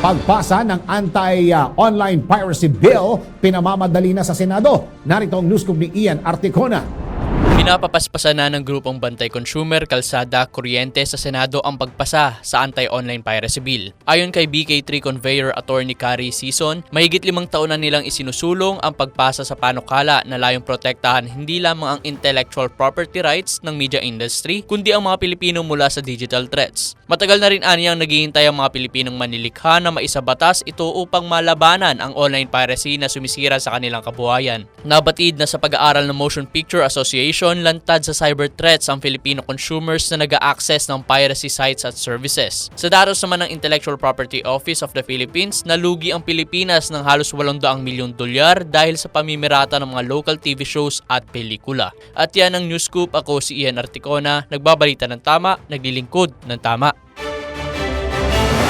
Pagpasa ng anti-online piracy bill, pinamamadali na sa Senado. Narito ang news ni Ian Articona. Pinapapaspasan na ng grupong Bantay Consumer, Kalsada, Kuryente sa Senado ang pagpasa sa anti-online piracy bill. Ayon kay BK3 Conveyor Attorney Carrie Season, mahigit limang taon na nilang isinusulong ang pagpasa sa panukala na layong protektahan hindi lamang ang intellectual property rights ng media industry, kundi ang mga Pilipino mula sa digital threats. Matagal na rin aniyang naghihintay ang mga Pilipinong manilikha na maisabatas ito upang malabanan ang online piracy na sumisira sa kanilang kabuhayan. Nabatid na sa pag-aaral ng Motion Picture Association, lantad sa cyber threats ang Filipino consumers na nag-access ng piracy sites at services. Sa datos naman ng Intellectual Property Office of the Philippines, nalugi ang Pilipinas ng halos 800 milyong dolyar dahil sa pamimirata ng mga local TV shows at pelikula. At yan ang News Scoop. Ako si Ian Articona, nagbabalita ng tama, naglilingkod ng tama.